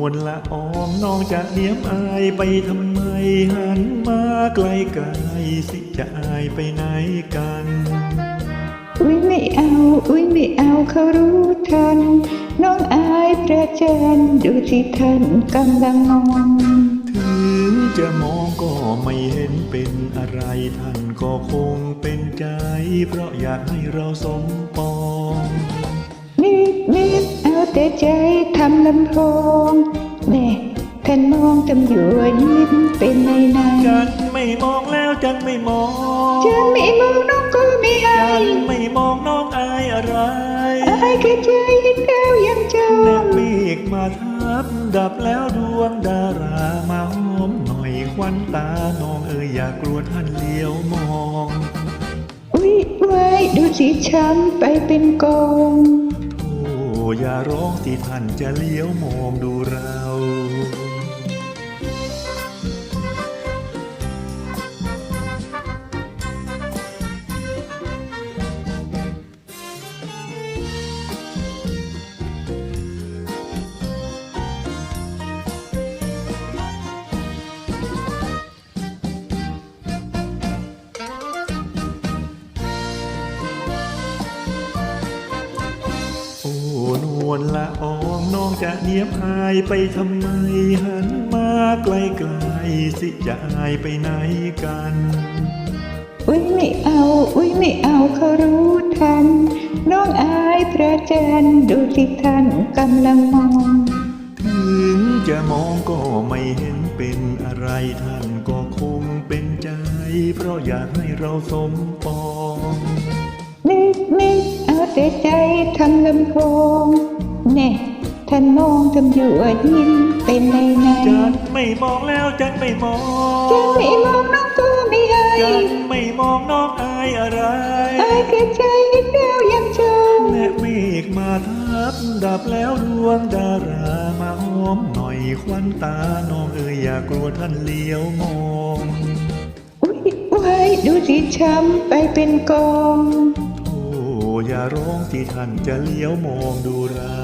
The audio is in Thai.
วลละอองน้องจะเนียมอายไปทำไมหันมาไกลไกลสิจะอายไปไหนกัน อุ้ยไม่เอา อุ้ยไม่เอาเขารู้ทัน น้องอายประจันดูที่ท่านกำลังมองถึงจะมองก็ไม่เห็นเป็นอะไรท่านก็คงเป็นใจ เพราะอยากให้เราสมปองนิดนิดเอา แต่ใจทำลำโพงแน่ท่านมองตำอยู่ยิ้มเป็นในในจันไม่มองแล้วจันไม่มองฉันไม่มองน้องก็ไม่ให้จันไม่มองน้องอายอะไรอายแค่ใจเห็นดาวยังจอแนงบเมฆมาทับดับแล้วดวงดารามาหอมหน่อยควันตาน้องเอ๋ยอย่ากลัวท่านเลี้ยวมอง อุ้ยไว้ดูสิช้ำไปเป็นกองโอย่าร้องที่ท่านจะเลี้ยวมองดูเรา วลละอองน้องจะเนียบอายไปทำไม หันมาไกลไกลๆสิจะอายไปไหนกัน อุ้ยไม่เอา อุ้ยไม่เอาเขารู้ทัน น้องอายพระจันทร์ดูที่ท่านกำลังมอง ถึงจะมองก็ไม่เห็นเป็นอะไรท่านก็คงเป็นใจ เพราะอยากให้เราสมปองนิดนิด เอาแต่ใจทำลำโพงแน่ท่านมองทำอยู่ยิ้มเป็นในในจันไม่มองแล้วจันไม่มองจะไม่มองน้องก็ไม่ให้จันไม่มองน้องอายอะไรอายแค่ใจเห็นดาวยังจองแม่เมฆมาทับดับแล้วดวงดารามาหอมหน่อยควันตาน้องเอ๋ยอย่ากลัวท่านเลี้ยวมองอุ้ยไว้ดูสิช้ำไปเป็นกองโอย่าร้องที่ท่านจะเลี้ยวมองดูเรา